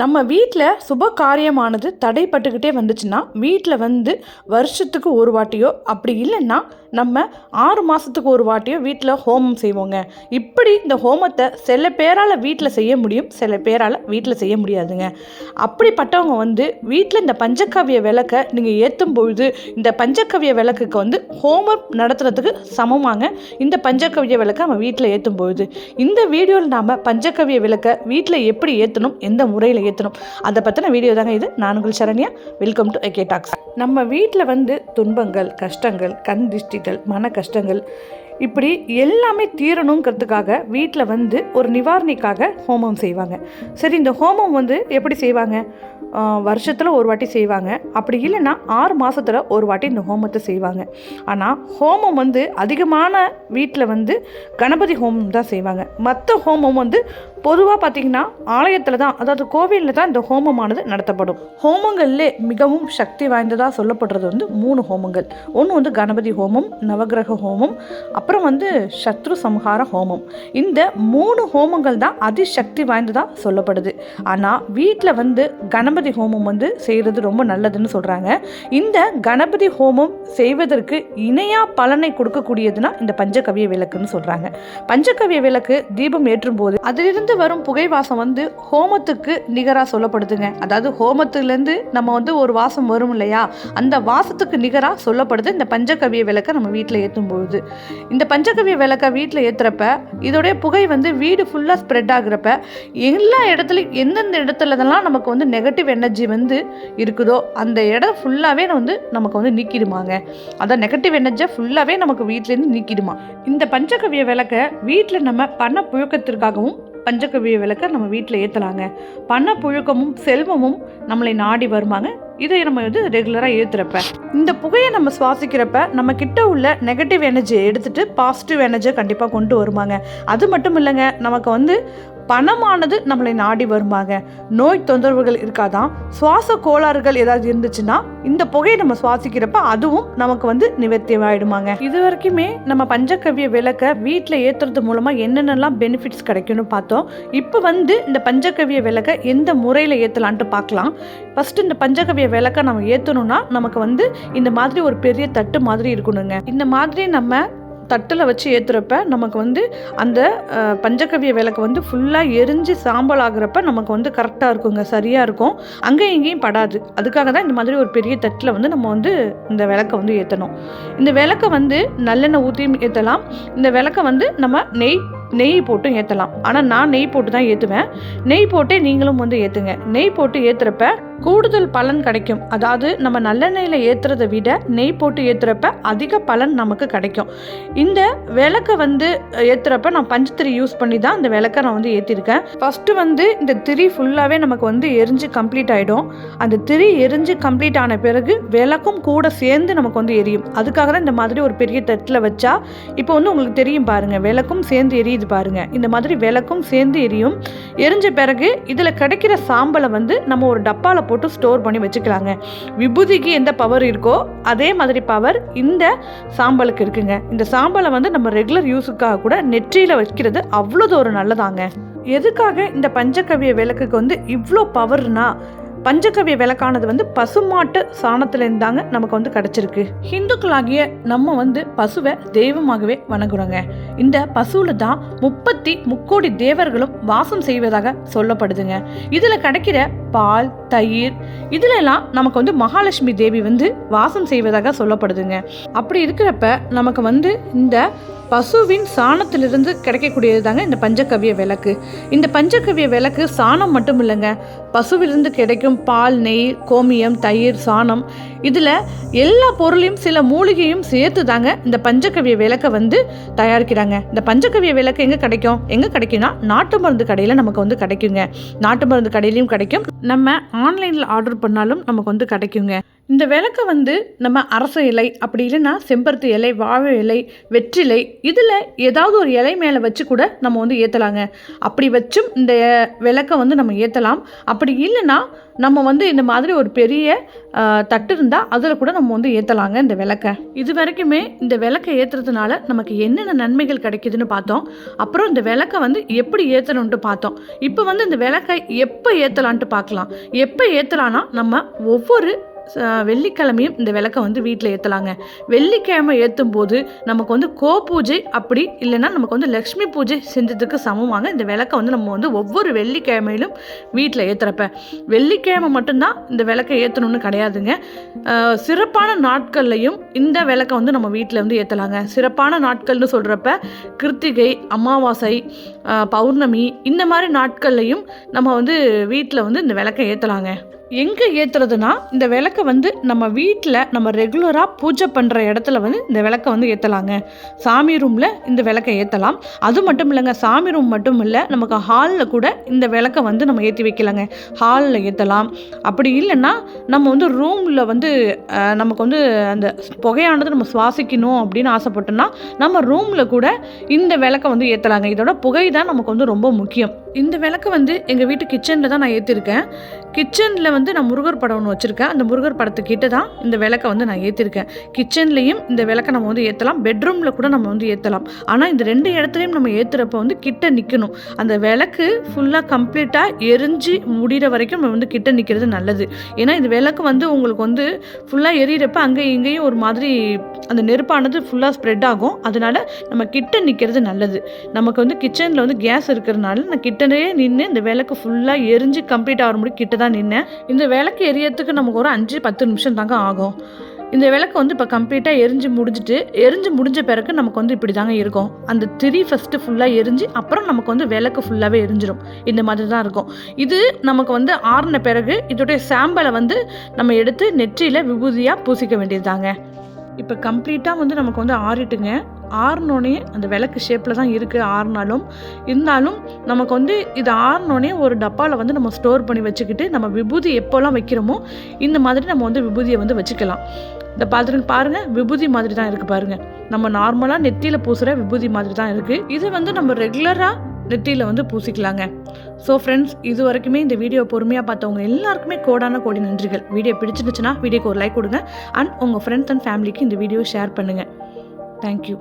நம்ம வீட்டில் சுப காரியமானது தடைப்பட்டுக்கிட்டே வந்துச்சுன்னா வீட்டில் வந்து வருஷத்துக்கு ஒரு வாட்டியோ அப்படி இல்லைன்னா நம்ம ஆறு மாதத்துக்கு ஒரு வாட்டியோ வீட்டில் ஹோமம் செய்வோங்க. இப்படி இந்த ஹோமத்தை சில பேரால் வீட்டில் செய்ய முடியும் சில பேரால் வீட்டில் செய்ய முடியாதுங்க. அப்படிப்பட்டவங்க வந்து வீட்டில் இந்த பஞ்சகாவிய விளக்கை நீங்கள் ஏற்றும் பொழுது இந்த பஞ்சகவிய விளக்குக்கு வந்து ஹோமம் நடத்துறதுக்கு சமமாங்க. இந்த பஞ்சக்கவிய விளக்கை நம்ம வீட்டில் ஏற்றும் பொழுது. இந்த வீடியோவில் நாம் பஞ்சக்கவிய விளக்கை வீட்டில் எப்படி ஏற்றணும் எந்த முறையில் ஏற்றணும் அதை பற்றின வீடியோ தாங்க இது. நானுங்கள் Saranya. Welcome to AK talks நம்ம வீட்டில் வந்து துன்பங்கள் கஷ்டங்கள் கண் திஷ்டிகள் மன கஷ்டங்கள் இப்படி எல்லாமே தீரணுங்கிறதுக்காக வீட்டில் வந்து ஒரு நிவாரணிக்காக ஹோமம் செய்வாங்க. சரி இந்த ஹோமம் வந்து எப்படி செய்வாங்க? வருஷத்தில் ஒரு வாட்டி செய்வாங்க. அப்படி இல்லைன்னா ஆறு மாதத்தில் ஒரு வாட்டி இந்த ஹோமத்தை செய்வாங்க. ஆனால் ஹோமம் வந்து அதிகமான வீட்டில் வந்து கணபதி ஹோமம் தான் செய்வாங்க. மற்ற ஹோமம் வந்து பொதுவாக பார்த்திங்கன்னா ஆலயத்தில் தான் அதாவது கோவிலில் தான் இந்த ஹோமமானது நடத்தப்படும். ஹோமங்களிலே மிகவும் சக்தி வாய்ந்ததாக சொல்லப்படுறது வந்து மூணு ஹோமங்கள். ஒன்று வந்து கணபதி ஹோமம் நவகிரக ஹோமம் அப்புறம் வந்து சத்ரு சம்ஹார ஹோமம். இந்த மூணு ஹோமங்கள் தான் அதிசக்தி வாய்ந்ததாக சொல்லப்படுது. ஆனால் வீட்டில் வந்து கணபதி ஹோமம் வந்து செய்கிறது ரொம்ப நல்லதுன்னு சொல்கிறாங்க இந்த கணபதி ஹோமம் செய்வதற்கு இணையாக பலனை கொடுக்கக்கூடியதுன்னா இந்த பஞ்சகவிய விளக்குன்னு சொல்கிறாங்க பஞ்சகவிய விளக்கு தீபம் ஏற்றும் போது அதிலிருந்து வரும் புகை வாசம் வந்து ஹோமத்துக்கு நிகராக சொல்லப்படுதுங்க. அதாவது ஹோமத்துலேருந்து நம்ம வந்து ஒரு வாசம் வரும் இல்லையா? அந்த வாசத்துக்கு நிகராக சொல்லப்படுது. இந்த பஞ்சகவிய விளக்கை நம்ம வீட்டில் ஏற்றும் பொழுது. இந்த பஞ்சகவிய விளக்கை வீட்டில் ஏற்றுறப்ப இதோடைய புகை வந்து வீடு ஃபுல்லாக ஸ்ப்ரெட் ஆகுறப்ப எல்லா இடத்துலையும் எந்தெந்த இடத்துலதெல்லாம் நமக்கு வந்து நெகட்டிவ் எனர்ஜி வந்து இருக்குதோ அந்த இடம் ஃபுல்லாகவே வந்து நமக்கு வந்து நீக்கிடுமாங்க. அதான் நெகட்டிவ் எனர்ஜியை ஃபுல்லாகவே நமக்கு வீட்டிலேருந்து நீக்கிடுமா. இந்த பஞ்சகவிய விளக்கை வீட்டில் நம்ம பண புழக்கத்திற்காகவும் பஞ்சகவிய விளக்கை நம்ம வீட்டில் ஏற்றலாங்க பண புழுக்கமும் செல்வமும் நம்மளை நாடி வருமாங்க. இதை நம்ம வந்து ரெகுலராக ஏற்றுறப்ப இந்த புகையை நம்ம சுவாசிக்கிறப்ப நம்ம கிட்ட உள்ள நெகட்டிவ் எனர்ஜியை எடுத்துட்டு பாசிட்டிவ் எனர்ஜியை கண்டிப்பாக கொண்டு வருமாங்க. அது மட்டும் இல்லைங்க நமக்கு வந்து பணமானது நம்மளை நாடி வருமாங்க. நோய் தொந்தரவுகள் இருக்காதான். சுவாச கோளாறுகள் ஏதாவது இருந்துச்சுன்னா இந்த புகையை நம்ம சுவாசிக்கிறப்ப அதுவும் நமக்கு வந்து நிவர்த்தி ஆயிடுமாங்க இது வரைக்குமே நம்ம பஞ்சகவிய விளக்க வீட்டில் ஏற்றுறது மூலமாக என்னென்னலாம் பெனிஃபிட்ஸ் கிடைக்கும்னு பார்த்தோம். இப்போ வந்து இந்த பஞ்சகவிய விளக்க எந்த முறையில் ஏற்றலான்ட்டு பார்க்கலாம். ஃபஸ்ட்டு இந்த பஞ்சகவிய விளக்க நம்ம ஏற்றணும்னா நமக்கு வந்து இந்த மாதிரி ஒரு பெரிய தட்டு மாதிரி இருக்கணுங்க. இந்த மாதிரி நம்ம தட்டில் வச்சு ஏற்றுறப்ப நமக்கு வந்து அந்த பஞ்சகவிய விளக்கு வந்து ஃபுல்லாக எரிஞ்சு சாம்பல் ஆகுறப்ப நமக்கு வந்து கரெக்டாக இருக்குங்க சரியாக இருக்கும். அங்கே இங்கேயும் படாது. அதுக்காக தான் இந்த மாதிரி ஒரு பெரிய தட்டில் வந்து நம்ம வந்து இந்த விளக்கை வந்து ஏற்றணும் இந்த விளக்கை வந்து நல்லெண்ணெய் ஊற்றியும் ஏற்றலாம் இந்த விளக்கை வந்து நம்ம நெய் நெய் போட்டும் ஏற்றலாம் ஆனால் நான் நெய் போட்டு தான் ஏற்றுவேன் நெய் போட்டே நீங்களும் வந்து ஏற்றுங்க நெய் போட்டு ஏற்றுறப்ப கூடுதல் பலன் கிடைக்கும். அதாவது நம்ம நல்லெண்ணெயில் ஏற்றுறதை விட நெய் போட்டு ஏற்றுறப்ப அதிக பலன் நமக்கு கிடைக்கும். இந்த விளக்கை வந்து ஏற்றுறப்ப நான் பஞ்சத்திரி யூஸ் பண்ணி தான் இந்த விளக்கை நான் வந்து ஏற்றிருக்கேன் ஃபஸ்ட்டு வந்து இந்த திரி ஃபுல்லாகவே நமக்கு வந்து எரிஞ்சு கம்ப்ளீட் ஆகிடும் அந்த திரி எரிஞ்சு கம்ப்ளீட் ஆன பிறகு விளக்கும் கூட சேர்ந்து நமக்கு வந்து எரியும். அதுக்காக தான் இந்த மாதிரி ஒரு பெரிய தட்டில் வச்சா இப்போ வந்து உங்களுக்கு தெரியும் பாருங்கள் விளக்கும் சேர்ந்து எரியுது பாருங்கள் இந்த மாதிரி விளக்கும் சேர்ந்து எரியும். எரிஞ்ச பிறகு இதில் கிடைக்கிற சாம்பலை வந்து நம்ம ஒரு டப்பாவில் போட்டு ஸ்டோர் பண்ணி வச்சுக்கலாங்க. விபூதிக்கு எந்த பவர் இருக்கோ அதே மாதிரி பவர் இந்த சாம்பலுக்கு இருக்குங்க. இந்த சாம்பலை வந்து நம்ம ரெகுலர் யூஸுக்காக கூட நெற்றியில் வைக்கிறது அவ்வளோது ஒரு நல்லதாங்க. எதுக்காக இந்த பஞ்சகவிய விளக்குக்கு வந்து இவ்வளோ பவர்னா பஞ்சகவிய விளக்கானது வந்து பசுமாட்டு சாணத்துலேருந்து தாங்க நமக்கு வந்து கிடச்சிருக்கு. ஹிந்துக்களாகிய நம்ம வந்து பசுவை தெய்வமாகவே வணங்குறோங்க. இந்த பசுவில் தான் முப்பத்தி முக்கோடி தேவர்களும் வாசம் செய்வதாக சொல்லப்படுதுங்க. இதில் கிடைக்கிற பால் தயிர் இதுலலாம் நமக்கு வந்து மகாலட்சுமி தேவி வந்து வாசம் செய்வதாக சொல்லப்படுதுங்க. அப்படி இருக்கிறப்ப நமக்கு வந்து இந்த பசுவின் சாணத்திலிருந்து கிடைக்கக்கூடியது தாங்க இந்த பஞ்சகவிய விளக்கு. இந்த பஞ்சகவிய விளக்கு சாணம் மட்டும் இல்லைங்க பசுவிலிருந்து கிடைக்கும் பால் நெய் கோமியம் தயிர் சாணம் இதில் எல்லா பொருளையும் சில மூலிகையும் சேர்த்து தாங்க இந்த பஞ்சகவிய விளக்கை வந்து தயாரிக்கிறாங்க. இந்த பஞ்சகவிய விளக்கு எங்கே கிடைக்கும்? எங்கே கிடைக்கும்னா நாட்டு மருந்து கடையில் நமக்கு வந்து கிடைக்குங்க. நாட்டு மருந்து கடையிலையும் கிடைக்கும். நம்ம ஆன்லைனில் ஆர்டர் பண்ணாலும் நமக்கு வந்து கிடைக்குங்க. இந்த விளக்க வந்து நம்ம அரச இலை அப்படி இல்லைன்னா செம்பருத்தி இலை வாழை இலை வெற்றிலை இதில் ஏதாவது ஒரு இலை மேலே வச்சு கூட நம்ம வந்து ஏற்றலாங்க அப்படி வச்சும் இந்த விளக்கை வந்து நம்ம ஏற்றலாம் அப்படி இல்லைன்னா நம்ம வந்து இந்த மாதிரி ஒரு பெரிய தட்டு இருந்தால் அதில் கூட நம்ம வந்து ஏற்றலாங்க இந்த விளக்கை. இது வரைக்குமே இந்த விளக்கை ஏற்றுறதுனால நமக்கு என்னென்ன நன்மைகள் கிடைக்குதுன்னு பார்த்தோம். அப்புறம் இந்த விளக்கை வந்து எப்படி ஏற்றணுன்ட்டு பார்த்தோம். இப்போ வந்து இந்த விளக்கை எப்போ ஏற்றலான்ட்டு பார்க்கலாம். எப்போ ஏற்றலான்னா நம்ம ஒவ்வொரு வெள்ளிக்கிழமையும் இந்த விளக்கை வந்து வீட்டில் ஏற்றலாங்க வெள்ளிக்கிழமை ஏற்றும் போது நமக்கு வந்து கோ பூஜை அப்படி இல்லைன்னா நமக்கு வந்து லக்ஷ்மி பூஜை செஞ்சதுக்கு சமமாக இந்த விளக்கை வந்து நம்ம வந்து ஒவ்வொரு வெள்ளிக்கிழமையிலும் வீட்டில் ஏற்றுறப்ப வெள்ளிக்கிழமை மட்டும்தான் இந்த விளக்கை ஏற்றணும்னு கிடையாதுங்க. சிறப்பான நாட்கள்லையும் இந்த விளக்கை வந்து நம்ம வீட்டில் வந்து ஏற்றலாங்க சிறப்பான நாட்கள்னு சொல்கிறப்ப கிருத்திகை அமாவாசை பௌர்ணமி இந்த மாதிரி நாட்கள்லையும் நம்ம வந்து வீட்டில் வந்து இந்த விளக்கை ஏற்றலாங்க எங்கே ஏற்றுறதுனா இந்த விளக்கை வந்து நம்ம வீட்டில் நம்ம ரெகுலராக பூஜை பண்ணுற இடத்துல வந்து இந்த விளக்கை வந்து ஏற்றலாங்க சாமி ரூமில் இந்த விளக்கை ஏற்றலாம் அது மட்டும் இல்லைங்க சாமி ரூம் மட்டும் இல்லை நமக்கு ஹாலில் கூட இந்த விளக்கை வந்து நம்ம ஏற்றி வைக்கலாங்க. ஹாலில் ஏற்றலாம் அப்படி இல்லைன்னா நம்ம வந்து ரூமில் வந்து நமக்கு வந்து அந்த புகையானது நம்ம சுவாசிக்கணும் அப்படின்னு ஆசைப்பட்டோம்னா நம்ம ரூமில் கூட இந்த விளக்கை வந்து ஏற்றலாங்க இதோட புகை தான் நமக்கு வந்து ரொம்ப முக்கியம். இந்த விளக்கை வந்து எங்கள் வீட்டு கிச்சனில் தான் நான் ஏற்றிருக்கேன் கிச்சனில் வந்து நான் முருகர் படம் ஒன்று வச்சுருக்கேன். அந்த முருகர் படத்துக்கிட்ட தான் இந்த விளக்கை வந்து நான் ஏற்றிருக்கேன் கிச்சன்லேயும் இந்த விளக்கை நம்ம வந்து ஏற்றலாம் பெட்ரூமில் கூட நம்ம வந்து ஏற்றலாம் ஆனால் இந்த ரெண்டு இடத்துலையும் நம்ம ஏற்றுறப்ப வந்து கிட்ட நிற்கணும் அந்த விளக்கு ஃபுல்லாக கம்ப்ளீட்டாக எரிஞ்சு முடிகிற வரைக்கும் நம்ம வந்து கிட்ட நிற்கிறது நல்லது. ஏன்னா இந்த விளக்கு வந்து உங்களுக்கு வந்து ஃபுல்லாக எரியிறப்ப அங்கேயும் இங்கேயும் ஒரு மாதிரி அந்த நெருப்பானது ஃபுல்லாக ஸ்ப்ரெட் ஆகும். அதனால் நம்ம கிட்ட நிற்கிறது நல்லது. நமக்கு வந்து கிச்சனில் வந்து கேஸ் இருக்கிறதுனால நான் கிட்டனே நின்று இந்த விளக்கு ஃபுல்லாக எரிஞ்சு கம்ப்ளீட் ஆகிற முடியும் கிட்ட தான் நின்னேன். இந்த விளக்கு எரியறதுக்கு நமக்கு ஒரு அஞ்சு பத்து நிமிஷம் தாங்க ஆகும். இந்த விளக்கு வந்து இப்போ கம்ப்ளீட்டாக எரிஞ்சு முடிஞ்சிட்டு எரிஞ்சு முடிஞ்ச பிறகு நமக்கு வந்து இப்படி தாங்க இருக்கும். அந்த திரி ஃபஸ்ட்டு ஃபுல்லாக எரிஞ்சு அப்புறம் நமக்கு வந்து விளக்கு ஃபுல்லாகவே எரிஞ்சிடும் இந்த மாதிரி தான் இருக்கும். இது நமக்கு வந்து ஆறின பிறகு இதோடைய சாம்பலை வந்து நம்ம எடுத்து நெற்றியில் விபூதியாக பூசிக்க வேண்டியதுதாங்க இப்போ கம்ப்ளீட்டாக வந்து நமக்கு வந்து ஆறிட்டுங்க ஆறினோடனே அந்த விளக்கு ஷேப்பில் தான் இருக்குது ஆறுனாலும் இருந்தாலும் நமக்கு வந்து இது ஆறினோடனே ஒரு டப்பாவில் வந்து நம்ம ஸ்டோர் பண்ணி வச்சுக்கிட்டு நம்ம விபூதி எப்போல்லாம் வைக்கிறோமோ இந்த மாதிரி நம்ம வந்து விபூதியை வந்து வச்சுக்கலாம். இந்த பாத்திரம் பாருங்கள் விபூதி மாதிரி தான் இருக்குது பாருங்கள் நம்ம நார்மலாக நெத்தியில் பூசுகிற விபூதி மாதிரி தான் இருக்குது இது வந்து நம்ம ரெகுலராக நெற்றியில் வந்து பூசிக்கலாங்க. ஸோ ஃப்ரெண்ட்ஸ் இது வரைக்குமே இந்த வீடியோ பொறுமையாக பார்த்தவங்க எல்லாருக்குமே கோடான கோடி நன்றிகள். வீடியோ பிடிச்சிருந்துச்சுன்னா வீடியோக்கு ஒரு லைக் கொடுங்க. அண்ட் உங்கள் ஃப்ரெண்ட்ஸ் அண்ட் ஃபேமிலிக்கு இந்த வீடியோ ஷேர் பண்ணுங்கள் தேங்க்யூ